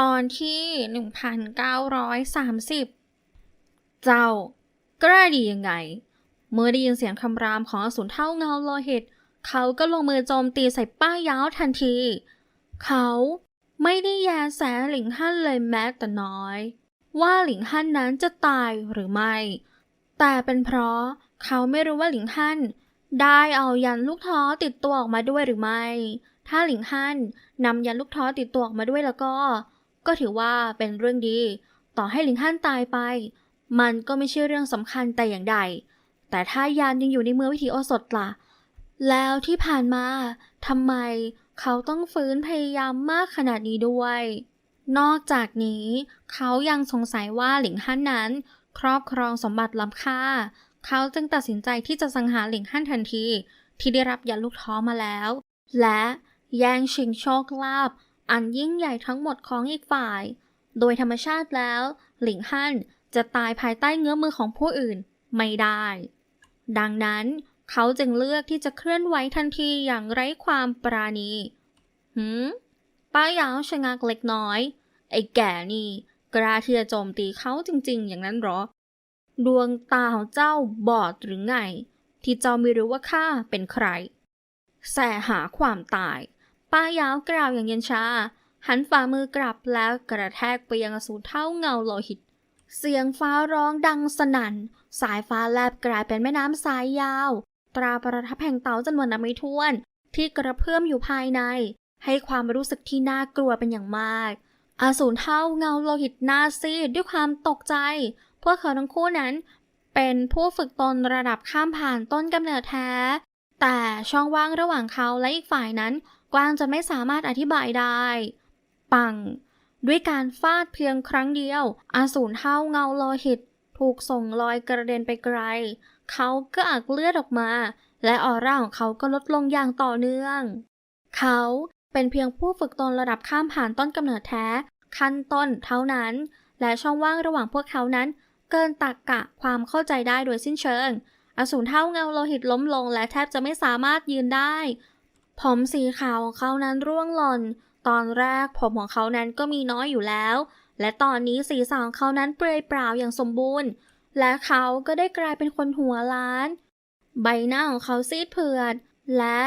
ตอนที่ 1930 เจ้ากล้าดียังไง เมื่อได้ยินเสียงคำรามของอสูรเท่าเงาโลหิต เขาก็ลงมือโจมตีใส่ป้ายาวทันที เขาไม่ได้แยแสหลิงฮั่นเลยแม้แต่น้อย ว่าหลิงฮั่นนั้นจะตายหรือไม่ แต่เป็นเพราะเขาไม่รู้ว่าหลิงฮั่นได้เอายันลูกท้อติดตัวออกมาด้วยหรือไม่ ถ้าหลิงฮั่นนำยันลูกท้อติดตัวออกมาด้วยแล้วก็ ก็ถือว่าเป็นเรื่องดี ต่อให้หลิงฮั่นตายไป มันก็ไม่ใช่เรื่องสำคัญแต่อย่างใด แต่ถ้ายันยังอยู่ในเมืองวิธีโอสถล่ะ แล้วที่ผ่านมาทำไมเขาต้องฟื้นพยายามมากขนาดนี้ด้วย นอกจากนี้เขายังสงสัยว่าหลิงฮั่นนั้น ครอบครองสมบัติล้ำค่า เขาจึงตัดสินใจที่จะสังหารหลิงฮั่นทันที ที่ได้รับยาลูกท้อมาแล้ว และแย่งชิงโชคลาภ อันยิ่งใหญ่ทั้งหมดของอีกฝ่าย โดยธรรมชาติแล้ว หลิงฮั่นจะตายภายใต้เงื้อมือของผู้อื่นไม่ได้ ดังนั้นเขาจึงเลือกที่จะเคลื่อนไหวทันทีอย่างไร้ความปราณีหืมป้ายาวชะงักเล็กน้อย ไอ้แก่นี่กล้าที่จะโจมตีเขาจริงๆ อย่างนั้นหรอ ดวงตาของเจ้าบอดหรือไง ที่เจ้าไม่รู้ว่าข้าเป็นใคร แสหาความตาย ป้ายาวกล่าวอย่างเย็นชา หันฝ่ามือกลับแล้วกระแทกไปยังอสูรเท่าเงาโลหิต เสียงฟ้าร้องดังสนั่น สายฟ้าแลบกลายเป็นแม่น้ำสายยาว ตราประทับแห่งเต่าจำนวนนับไม่ถ้วน ที่กระเพื่อมอยู่ภายใน ให้ความรู้สึกที่น่ากลัวเป็นอย่างมากอสูรเท่าเงาโลหิตนาซีด้วยความตกใจ พวกเขาทั้งคู่นั้น เป็นผู้ฝึกตนระดับข้ามผ่านต้นกำเนิดแท้ แต่ช่องว่างระหว่างเขาและอีกฝ่ายนั้น กว้างจนไม่สามารถอธิบายได้ ปัง ด้วยการฟาดเพียงครั้งเดียว อาสูรเท่าเงาโลหิต ถูกส่งลอยกระเด็นไปไกล เขาก็อักเลือดออกมา และออร่าของเขาก็ลดลงอย่างต่อเนื่อง เขาเป็นเพียงผู้ฝึกตนระดับข้ามผ่านต้นกำเนิดแท้ ขั้นต้นเท่านั้น และช่องว่างระหว่างพวกเขานั้น เกินตักกะความเข้าใจได้โดยสิ้นเชิง อสูรเท่าเงาโลหิตล้มลงและแทบจะไม่สามารถยืนได้ ผมสีขาวของเขานั้นร่วงหล่น ตอนแรกผมของเขานั้นก็มีน้อยอยู่แล้ว และตอนนี้ศีรษะของเขานั้นเปลือยเปล่าอย่างสมบูรณ์ และเขาก็ได้กลายเป็นคนหัวล้าน ใบหน้าของเขาซีดเผือด และ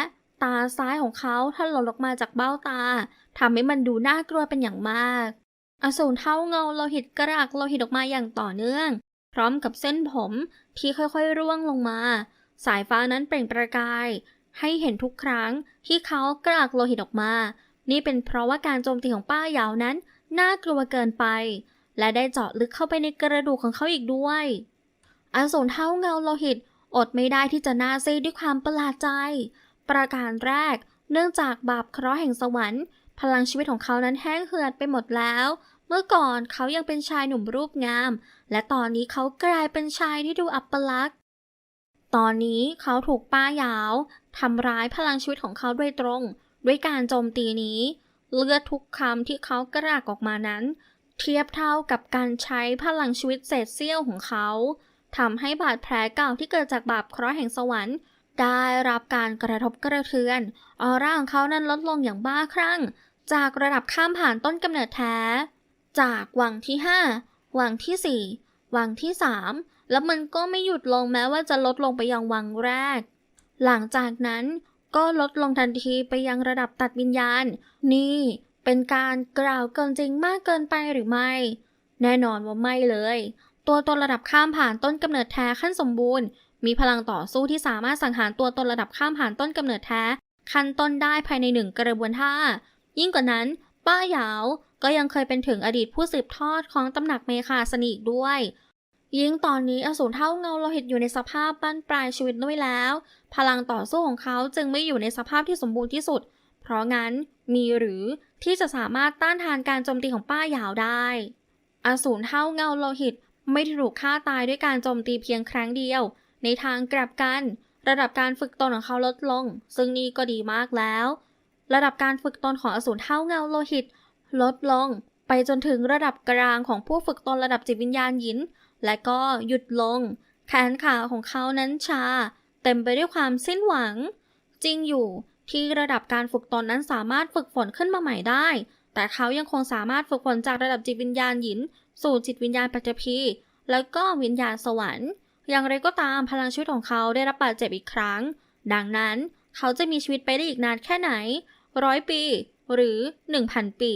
ตาซ้ายของเขาถลนออกมาจากเบ้าตาทำให้มันดูน่ากลัวเป็นอย่างมาก อสูรเท่าเงาโลหิตกระอักโลหิตออกมาอย่างต่อเนื่อง พร้อมกับเส้นผมที่ค่อยๆร่วงลงมา สายฟ้านั้นเปล่งประกาย ให้เห็นทุกครั้งที่เขากระอักโลหิตออกมา นี่เป็นเพราะว่าการโจมตีของป้ายาวนั้น น่ากลัวเกินไป และได้เจาะลึกเข้าไปในกระดูกของเขาอีกด้วยอสูรเท่าเงาโลหิต อดไม่ได้ที่จะน่าซีดด้วยความประหลาดใจ ประการแรก เนื่องจากบาปเคราะห์แห่งสวรรค์ พลังชีวิตของเขานั้นแห้งเหือดไปหมดแล้ว เมื่อก่อนเขายังเป็นชายหนุ่มรูปงาม และตอนนี้เขากลายเป็นชายที่ดูอัปลักษณ์ตอนนี้เขาถูกป้ายาว ทำร้ายพลังชีวิตของเขาโดยตรง ด้วยการโจมตีนี้ เลือดทุกคำที่เขากระากออกมานั้น เทียบเท่ากับการใช้พลังชีวิตเศษเสี้ยวของเขาทำให้บาดแผลเก่าที่เกิดจากบาปเคราะห์แห่งสวรรค์ ได้รับการกระทบกระเทือนออร่าของเขานั้นลดลงอย่างบ้าคลั่ง จากระดับข้ามผ่านต้นกำเนิดแท้ จากวังที่ 5 วังที่ 4 วังที่ 3 แล้วมันก็ไม่หยุดลงแม้ว่าจะลดลงไปยังวังแรก หลังจากนั้นก็ลดลงทันทีไปยังระดับตัดวิญญาณ นี่เป็นการกล่าวเกินจริงมากเกินไปหรือไม่ แน่นอนว่าไม่เลย ตัวตนระดับข้ามผ่านต้นกำเนิดแท้ขั้นสมบูรณ์ มีพลังต่อสู้ที่สามารถสังหารตัวตนระดับข้ามผ่านต้นกำเนิดแท้ขั้นต้นได้ภายในหนึ่งกระบวนท่า ยิ่งกว่านั้น ป้าหยาวก็ยังเคยเป็นถึงอดีตผู้สืบทอดของตำหนักเมคาสนิกด้วย ยิ่งตอนนี้อสูรเท่าเงาโลหิตอยู่ในสภาพบั้นปลายชีวิตด้วยแล้ว พลังต่อสู้ของเขาจึงไม่อยู่ในสภาพที่สมบูรณ์ที่สุด เพราะงั้นมีหรือที่จะสามารถต้านทานการโจมตีของป้ายาวได้ อสูรเท่าเงาโลหิตไม่ถูกฆ่าตายด้วยการโจมตีเพียงครั้งเดียว ในทางกลับกัน ระดับการฝึกตนของเขาลดลง ซึ่งนี่ก็ดีมากแล้ว ระดับการฝึกตนของอสูรเท่าเงาโลหิต ลดลง ไปจนถึงระดับกลางของผู้ฝึกตนระดับจิตวิญญาณหยิน และก็หยุดลง แขนขาของเขานั้นชา เต็มไปด้วยความสิ้นหวัง จริงอยู่ที่ระดับการฝึกตนนั้นสามารถฝึกฝนขึ้นมาใหม่ได้ แต่เขายังคงสามารถฝึกฝนจากระดับจิตวิญญาณหยิน สู่จิตวิญญาณปัจจพี แล้วก็วิญญาณสวรรค์ อย่างไรก็ตามพลังชีวิตของเขาได้รับบาดเจ็บอีกครั้ง ดังนั้นเขาจะมีชีวิตไปได้อีกนานแค่ไหนร้อยปี หรือหนึ่งพันปี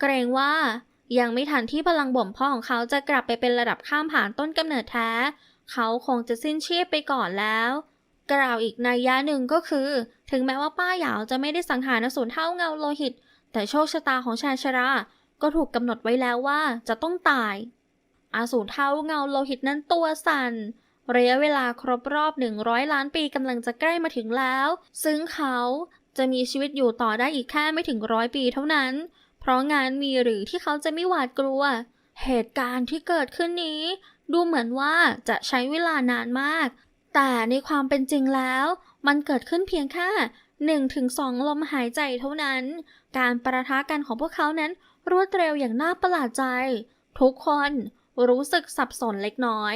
เกรงว่า ยังไม่ทันที่พลังบ่มเพาะของเขาจะกลับไปเป็นระดับข้ามผ่านต้นกำเนิดแท้ เขาคงจะสิ้นชีพไปก่อนแล้ว กล่าวอีกนัยยะหนึ่งก็คือ ถึงแม้ว่าป้าหยาวจะไม่ได้สังหารอสูรเท่าเงาโลหิต แต่โชคชะตาของชายชรา ก็ถูกกำหนดไว้แล้วว่าจะต้องตาย อาสูรเท่าเงาโลหิตนั้นตัวสั่นระยะเวลาครบรอบ 100 ล้านปีกำลังจะใกล้มาถึงแล้ว ซึ่งเขาจะมีชีวิตอยู่ต่อได้อีกแค่ไม่ถึงร้อยปีเท่านั้น เพราะงานมีหรือที่เขาจะไม่หวาดกลัว เหตุการณ์ที่เกิดขึ้นนี้ ดูเหมือนว่าจะใช้เวลานานมาก แต่ในความเป็นจริงแล้ว มันเกิดขึ้นเพียงแค่หนึ่งถึงสองลมหายใจเท่านั้น การประทะกันของพวกเขานั้นรวดเร็วอย่างน่าประหลาดใจ ทุกคนรู้สึกสับสนเล็กน้อย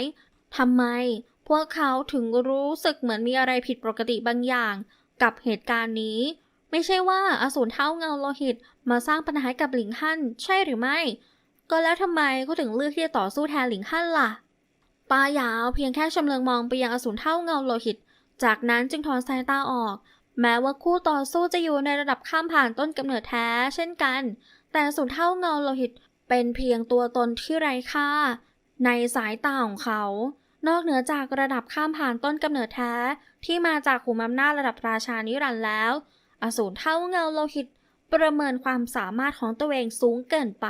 ทำไม พวกเขาถึงรู้สึกเหมือนมีอะไรผิดปกติบางอย่าง กับเหตุการณ์นี้ ไม่ใช่ว่าอสูรเท่าเงาโลหิต มาสร้างปัญหาให้กับหลิงฮั่นใช่หรือไม่ ก็แล้วทำไมเขาถึงเลือกที่จะต่อสู้แทนหลิงฮั่นล่ะปายาวเพียงแค่ชำเลืองมองไปยังอสูรเท่าเงาโลหิต จากนั้นจึงถอนสายตาออก แม้ว่าคู่ต่อสู้จะอยู่ในระดับข้ามผ่านต้นกำเนิดแท้ เช่นกัน แต่อสูรเท่าเงาโลหิต เป็นเพียงตัวตนที่ไร้ค่า ในสายตาของเขา นอกเหนือจากระดับข้ามผ่านต้นกำเนิดแท้ ที่มาจากขุมอำนาจระดับราชานิรันดร์แล้ว อสูรเท่าเงาโลหิต ประเมินความสามารถของตัวเองสูงเกินไป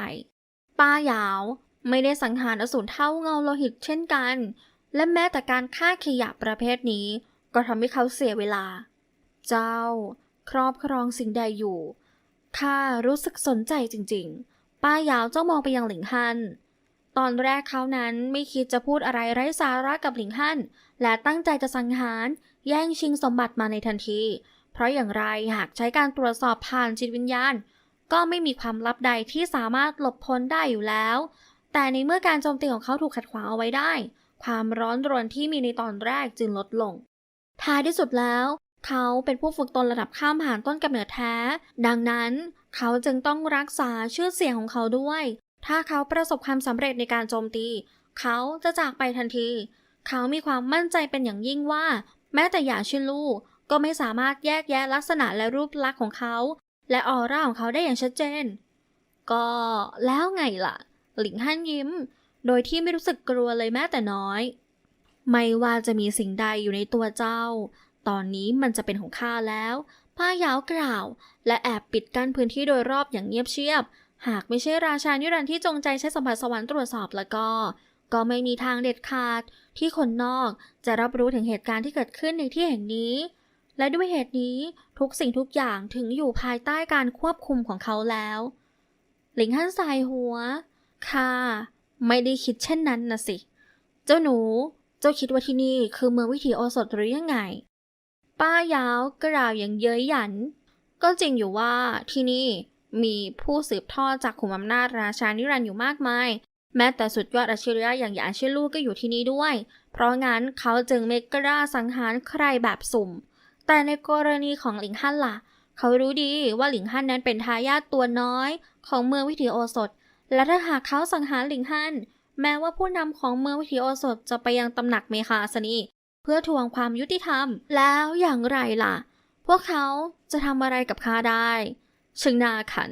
ป้าหยาวไม่ได้สังหารอสูรเท่าเงาโลหิตเช่นกัน และแม้แต่การฆ่าขยะประเภทนี้ ก็ทำให้เขาเสียเวลา เจ้า ครอบครองสิ่งใดอยู่ข้ารู้สึกสนใจจริงๆ ป้าหยาวจ้องมองไปยังหลิงฮัน ตอนแรกเขานั้นไม่คิดจะพูดอะไรไร้สาระกับหลิงฮั่นและตั้งใจจะสังหาร แย่งชิงสมบัติมาในทันที เพราะอย่างไรหากใช้การตรวจสอบผ่านจิตวิญญาณ ก็ไม่มีความลับใดที่สามารถหลบพ้นได้อยู่แล้ว แต่ในเมื่อการโจมตีของเขาถูกขัดขวางเอาไว้ได้ ความร้อนรนที่มีในตอนแรกจึงลดลง ท้ายที่สุดแล้ว เขาเป็นผู้ฝึกตนระดับข้ามผ่านต้นกำเนิดแท้ ดังนั้นเขาจึงต้องรักษาชื่อเสียงของเขาด้วย ถ้าเขาประสบความสำเร็จในการโจมตี เขาจะจากไปทันที เขามีความมั่นใจเป็นอย่างยิ่งว่า แม้แต่หยาชินลู ก็ไม่สามารถแยกแยะลักษณะและรูปลักษณ์ของเขา และออร่าของเขาได้อย่างชัดเจน ก็แล้วไงล่ะ หลิงฮั่นยิ้ม โดยที่ไม่รู้สึกกลัวเลยแม้แต่น้อย ไม่ว่าจะมีสิ่งใดอยู่ในตัวเจ้า ตอนนี้มันจะเป็นของข้าแล้วป้ายาวกล่าว และแอบปิดกั้นพื้นที่โดยรอบอย่างเงียบเชียบ หากไม่ใช่ราชานิรันดร์ที่จงใจใช้สัมผัสสวรรค์ตรวจสอบแล้วก็ ก็ไม่มีทางเด็ดขาดที่คนนอกจะรับรู้ถึงเหตุการณ์ที่เกิดขึ้นในที่แห่งนี้ และด้วยเหตุนี้ทุกสิ่งทุกอย่างถึงอยู่ภายใต้การควบคุมของเขาแล้ว หลิงฮั่นสายหัว ค่ะ ไม่ได้คิดเช่นนั้นนะสิ เจ้าหนู เจ้าคิดว่าที่นี่คือเมืองวิถีโอสถหรือยังไง ป้ายาวกล่าวอย่างเย้ยหยัน ก็จริงอยู่ว่าที่นี่มีผู้สืบทอดจากขุมอำนาจราชานิรันดร์อยู่มากมาย แม้แต่สุดยอดอัจฉริยะอย่างหยานเชลูก็อยู่ที่นี่ด้วย เพราะงั้นเขาจึงไม่กล้าสังหารใครแบบสุ่ม แต่ในกรณีของหลิงฮั่นล่ะ เขารู้ดีว่าหลิงฮั่นนั้นเป็นทายาทตัวน้อย ของเมืองวิถีโอสถ และถ้าหากเขาสังหารหลิงฮั่นแม้ว่าผู้นำของเมืองวิถีโอสถจะไปยังตำหนักเมคาสนี เพื่อทวงความยุติธรรม แล้วอย่างไรล่ะ พวกเขาจะทำอะไรกับข้าได้ชึงนาขัน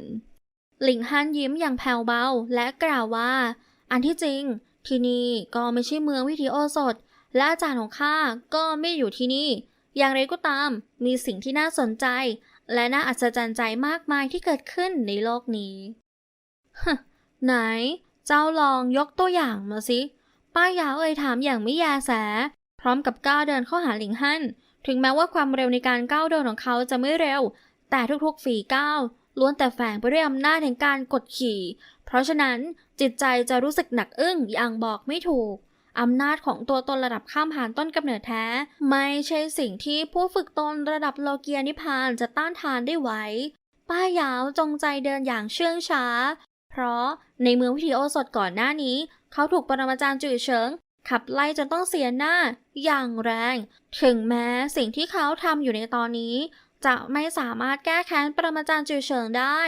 หลิงฮั่นยิ้มอย่างแผ่วเบาและกล่าวว่า อันที่จริง ที่นี่ก็ไม่ใช่เมืองวิถีโอสถ และอาจารย์ของข้าก็ไม่อยู่ที่นี่ อย่างไรก็ตาม มีสิ่งที่น่าสนใจ และน่าอัศจรรย์ใจมากมายที่เกิดขึ้นในโลกนี้ฮไหน เจ้าลองยกตัวอย่างมาสิ ป้ายาวเอ่ยถามอย่างไม่แยแส พร้อมกับก้าวเดินเข้าหาหลิงฮั่น ถึงแม้ว่าความเร็วในการก้าวเดินของเขาจะไม่เร็ว แต่ทุกๆฝีก้าวล้วนแต่แฝงไปด้วยอำนาจแห่งการกดขี่ เพราะฉะนั้นจิตใจจะรู้สึกหนักอึ้งอย่างบอกไม่ถูก อำนาจของตัวตนระดับข้ามผ่านต้นกำเนิดแท้ ไม่ใช่สิ่งที่ผู้ฝึกตนระดับโลเกียนิพานจะต้านทานได้ไหวป้ายาวจงใจเดินอย่างเชื่องช้า เพราะในเมืองวิถีโอสถก่อนหน้านี้ เขาถูกปรมาจารย์จื่อเฉิง ขับไล่จนต้องเสียหน้า อย่างแรง ถึงแม้สิ่งที่เขาทำอยู่ในตอนนี้ จะไม่สามารถแก้แค้นปรมาจารย์จือเฉิงได้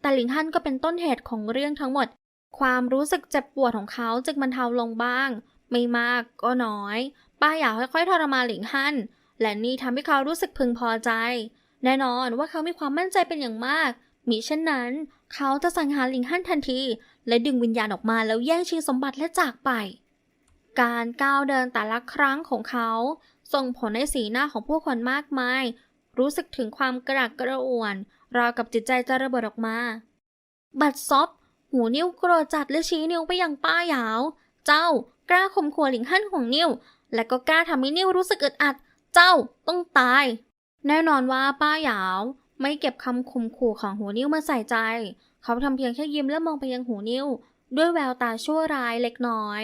แต่หลิงฮั่นก็เป็นต้นเหตุของเรื่องทั้งหมด ความรู้สึกเจ็บปวดของเขาจึงบรรเทาลงบ้าง ไม่มากก็น้อยป้าอยากค่อยๆทรมานหลิงฮั่นและนี่ทำให้เขารู้สึกพึงพอใจ แน่นอนว่าเขามีความมั่นใจเป็นอย่างมาก มิเช่นนั้น เขาจะสังหารหลิงฮั่นทันที และดึงวิญญาณออกมาแล้วแย่งชิงสมบัติและจากไป การก้าวเดินแต่ละครั้งของเขา ส่งผลให้สีหน้าของผู้คนมากมาย รู้สึกถึงความกระอักกระอ่วน ราวกับจิตใจจะระเบิดออกมา บัดซบหูนิ้วโกรธจัดและชี้นิ้วไปยังป้าหยาว เจ้า กล้าข่มขู่หลิงฮั่นของนิ้วและก็กล้าทำให้นิ้วรู้สึกอึดอัด เจ้าต้องตาย แน่นอนว่าป้าหยาวไม่เก็บคำข่มขู่ของหูนิ้วมาใส่ใจ เขาทำเพียงแค่ยิ้มและมองไปยังหูนิ้วด้วยแววตาชั่วร้ายเล็กน้อย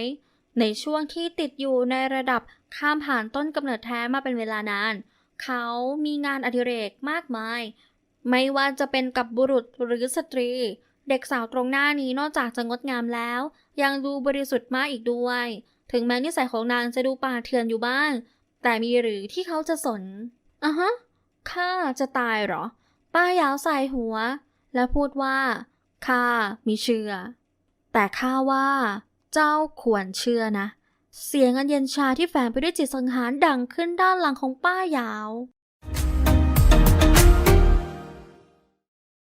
ในช่วงที่ติดอยู่ในระดับข้ามผ่านต้นกำเนิดแท้มาเป็นเวลานาน เขามีงานอดิเรกมากมาย ไม่ว่าจะเป็นกับบุรุษหรือสตรี เด็กสาวตรงหน้านี้นอกจากจะงดงามแล้ว ยังดูบริสุทธิ์มากอีกด้วย ถึงแม้นิสัยของนางจะดูป่าเถื่อนอยู่บ้าง แต่มีหรือที่เขาจะสนอะฮะข้าจะตายเหรอ ป้ายาวใส่หัว และพูดว่าข้ามีเชื่อ แต่ข้าว่า เจ้าควรเชื่อนะ เสียงอันเย็นชาที่แฝงไปด้วยจิตสังหารดังขึ้นด้านหลังของป้ายาว